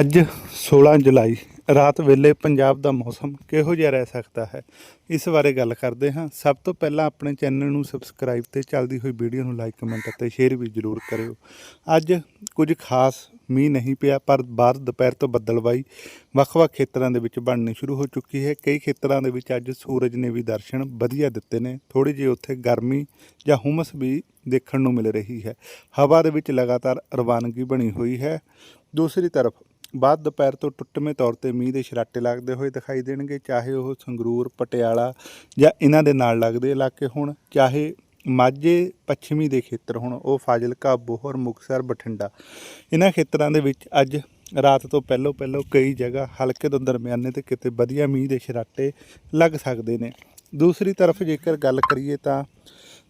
ਅੱਜ 16 ਜੁਲਾਈ, ਰਾਤ ਵੇਲੇ ਪੰਜਾਬ ਦਾ ਮੌਸਮ ਕਿਹੋ ਜਿਹਾ ਰਹਿ ਸਕਦਾ ਹੈ? ਇਸ ਬਾਰੇ ਗੱਲ ਕਰਦੇ ਹਾਂ। ਸਭ ਤੋਂ ਪਹਿਲਾਂ ਆਪਣੇ ਚੈਨਲ ਨੂੰ ਸਬਸਕ੍ਰਾਈਬ ਤੇ ਚੱਲਦੀ ਹੋਈ ਵੀਡੀਓ ਨੂੰ ਲਾਈਕ, ਕਮੈਂਟ ਅਤੇ ਸ਼ੇਅਰ ਵੀ ਜ਼ਰੂਰ ਕਰਿਓ। ਅੱਜ ਕੁਝ ਖਾਸ ਮੀਂਹ ਨਹੀਂ ਪਿਆ, ਪਰ ਬਾਅਦ ਦੁਪਹਿਰ ਤੋਂ ਬੱਦਲਵਾਈ ਵੱਖ-ਵੱਖ ਖੇਤਰਾਂ ਦੇ ਵਿੱਚ ਬਣਨੀ ਸ਼ੁਰੂ ਹੋ ਚੁੱਕੀ ਹੈ। ਕਈ ਖੇਤਰਾਂ ਦੇ ਵਿੱਚ ਅੱਜ ਸੂਰਜ ਨੇ ਵੀ ਦਰਸ਼ਨ ਵਧੀਆ ਦਿੱਤੇ ਨੇ। ਥੋੜੀ ਜਿਹੀ ਉੱਥੇ ਗਰਮੀ ਜਾਂ ਹੁਮਸ ਵੀ ਦੇਖਣ ਨੂੰ ਮਿਲ ਰਹੀ ਹੈ। ਹਵਾ ਦੇ ਵਿੱਚ ਲਗਾਤਾਰ ਰਵਾਨਗੀ ਬਣੀ ਹੋਈ ਹੈ। ਦੂਸਰੀ ਤਰਫ ਬਾਅਦ ਦੁਪਹਿਰ ਤੋਂ ਟੁੱਟਵੇਂ ਤੌਰ ਤੇ ਮੀਂਹ ਦੇ ਛਰਾਟੇ ਲੱਗਦੇ ਹੋਏ ਦਿਖਾਈ ਦੇਣਗੇ, ਚਾਹੇ ਉਹ ਸੰਗਰੂਰ, ਪਟਿਆਲਾ ਜਾਂ ਇਹਨਾਂ ਦੇ ਨਾਲ ਲੱਗਦੇ ਇਲਾਕੇ ਹੋਣ, ਚਾਹੇ ਮਾਝੇ ਪੱਛਮੀ ਦੇ ਖੇਤਰ ਹੋਣ ਉਹ ਫਾਜ਼ਿਲਕਾ, ਬੋਹਰ, ਮੁਕਤਸਰ, ਬਠਿੰਡਾ। ਇਹਨਾਂ ਖੇਤਰਾਂ ਦੇ ਵਿੱਚ ਅੱਜ ਰਾਤ ਤੋਂ ਪਹਿਲਾਂ ਪਹਿਲਾਂ ਕਈ ਜਗ੍ਹਾ ਹਲਕੇ ਤੋਂ ਦਰਮਿਆਨੇ ਤੇ ਕਿਤੇ ਵਧੀਆ ਮੀਂਹ ਦੇ ਛਰਾਟੇ ਲੱਗ ਸਕਦੇ ਨੇ। ਦੂਸਰੀ ਤਰਫ ਜੇਕਰ ਗੱਲ ਕਰੀਏ ਤਾਂ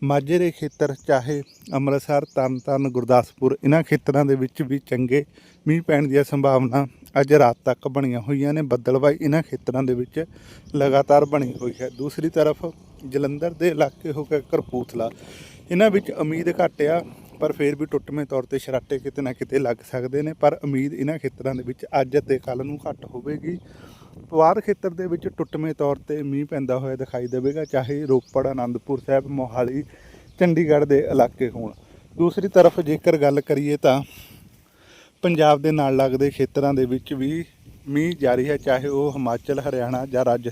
ਮਾਝੇ ਦੇ ਖੇਤਰ ਚਾਹੇ ਅੰਮ੍ਰਿਤਸਰ ਤਰਨਤਾਰਨ ਗੁਰਦਾਸਪੁਰ ਇਹਨਾਂ ਖੇਤਰਾਂ ਦੇ ਵਿੱਚ ਵੀ ਚੰਗੇ ਮੀਂਹ ਪੈਣ ਦੀਆਂ ਸੰਭਾਵਨਾ ਅੱਜ ਰਾਤ ਤੱਕ ਬਣੀਆਂ ਹੋਈਆਂ ਨੇ। ਬੱਦਲਵਾਈ ਇਹਨਾਂ ਖੇਤਰਾਂ ਦੇ ਵਿੱਚ ਲਗਾਤਾਰ ਬਣੀ ਹੋਈ ਹੈ। ਦੂਸਰੀ ਤਰਫ ਜਲੰਧਰ ਦੇ ਇਲਾਕੇ ਹੋ ਕੇ ਕਰਪੂਥਲਾ ਇਹਨਾਂ ਵਿੱਚ ਉਮੀਦ ਘੱਟ ਆ ਪਰ ਫਿਰ ਵੀ ਟੁੱਟਵੇਂ ਤੌਰ ਤੇ ਸ਼ਰਾਟੇ ਕਿਤੇ ਨਾ ਕਿਤੇ ਲੱਗ ਸਕਦੇ ਨੇ, ਪਰ ਉਮੀਦ ਇਹਨਾਂ ਖੇਤਰਾਂ ਦੇ ਵਿੱਚ ਅੱਜ ਅਤੇ ਕੱਲ ਨੂੰ ਘੱਟ ਹੋਵੇਗੀ। ਪਵਾਰ ਖੇਤਰ ਦੇ ਵਿੱਚ ਟੁੱਟਵੇਂ ਤੌਰ ਤੇ ਮੀਂਹ ਪੈਂਦਾ ਹੋਇਆ ਦਿਖਾਈ ਦੇਵੇਗਾ, ਚਾਹੇ ਰੋਪੜ ਆਨੰਦਪੁਰ ਸਾਹਿਬ, ਮੋਹਾਲੀ, ਚੰਡੀਗੜ੍ਹ ਦੇ ਇਲਾਕੇ ਹੋਣ। ਦੂਸਰੀ ਤਰਫ ਜੇਕਰ ਗੱਲ ਕਰੀਏ ਤਾਂ ਪੰਜਾਬ ਦੇ ਨਾਲ ਲੱਗਦੇ ਖੇਤਰਾਂ ਦੇ ਵਿੱਚ ਵੀ ਮੀਂਹ ਜਾਰੀ ਹੈ, ਚਾਹੇ ਉਹ ਹਿਮਾਚਲ, ਹਰਿਆਣਾ ਜਾਂ ਰਾਜ